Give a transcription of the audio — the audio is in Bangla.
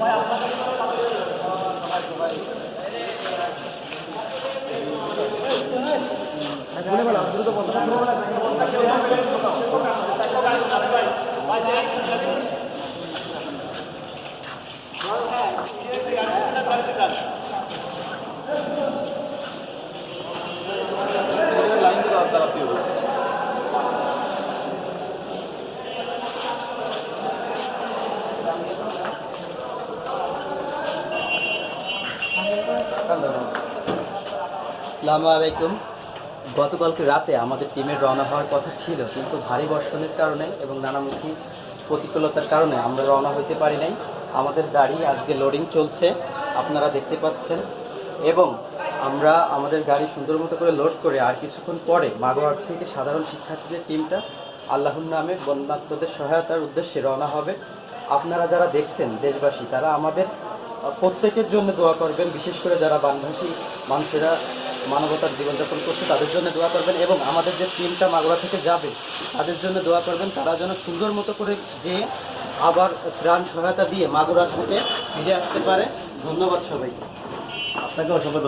Sumaya ako sa আসসালামু আলাইকুম। গতকালকে রাতে আমাদের টিমের রওনা হওয়ার কথা ছিল, কিন্তু ভারী বর্ষণের কারণে এবং নানামুখী প্রতিকূলতার কারণে আমরা রওনা হতে পারি নাই। আমাদের গাড়ি আজকে লোডিং চলছে, আপনারা দেখতে পাচ্ছেন। এবং আমরা আমাদের গাড়ি সুন্দর মতো করে লোড করে আর কিছুক্ষণ পরে মাগোয়ার থেকে সাধারণ শিক্ষার্থীদের টিমটা আল্লাহর নামে বন্যাত্মদের সহায়তার উদ্দেশ্যে রওনা হবে। আপনারা যারা দেখছেন দেশবাসী, তারা আমাদের প্রত্যেকের জন্য দোয়া করবেন, বিশেষ করে যারা বানভাসী মানুষেরা মানবতার জীবনযাপন করছে, তাদের জন্য দোয়া করবেন এবং আমাদের যে টিমটা মাগুরা থেকে যাবে, তাদের জন্য দোয়া করবেন, তারা যেন সুন্দর মতো করে যে আবার প্রাণ সহায়তা দিয়ে মাগুরা থেকে ফিরে আসতে পারে। ধন্যবাদ সবাইকে। আপনাকে অসংখ্য